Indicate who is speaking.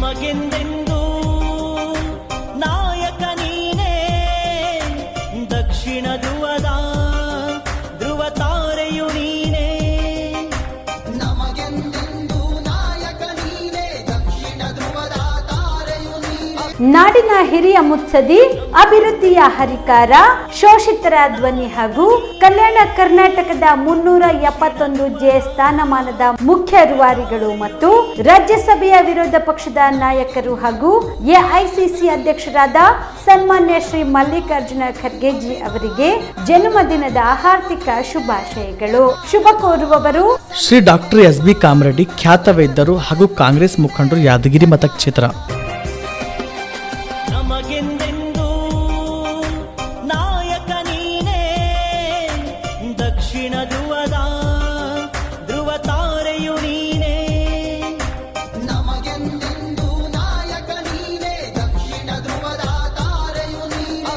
Speaker 1: ನಮಗೆಂದೆಂದು? ನಾಯಕ ನೀನೇ ದಕ್ಷಿಣ ಧ್ರುವದ
Speaker 2: ನಾಡಿನ ಹಿರಿಯ ಮುತ್ಸದಿ ಅಭಿವೃದ್ಧಿಯ ಹರಿಕಾರ, ಶೋಷಿತರ ಧ್ವನಿ ಹಾಗೂ ಕಲ್ಯಾಣ ಕರ್ನಾಟಕದ ಮುನ್ನೂರ ಎಪ್ಪತ್ತೊಂದು ಜೆ ಸ್ಥಾನಮಾನದ ಮುಖ್ಯ ರೂವಾರಿಗಳು ಮತ್ತು ರಾಜ್ಯಸಭೆಯ ವಿರೋಧ ಪಕ್ಷದ ನಾಯಕರು ಹಾಗೂ ಎಐಸಿಸಿ ಅಧ್ಯಕ್ಷರಾದ ಸನ್ಮಾನ್ಯ ಶ್ರೀ ಮಲ್ಲಿಕಾರ್ಜುನ ಖರ್ಗೆಜಿ ಅವರಿಗೆ ಜನ್ಮದಿನದ ಹಾರ್ದಿಕ ಶುಭಾಶಯಗಳು. ಶುಭ ಕೋರುವವರು
Speaker 3: Shri doctor S B Kamareddy ಖ್ಯಾತ ವೈದ್ಯರು ಹಾಗೂ ಕಾಂಗ್ರೆಸ್ ಮುಖಂಡರು ಯಾದಗಿರಿ ಮತಕ್ಷೇತ್ರ.
Speaker 1: ನಮಗೆಂದೆಂದು ನಾಯಕ ನೀನೇ ದಕ್ಷಿಣ ಧ್ರುವದ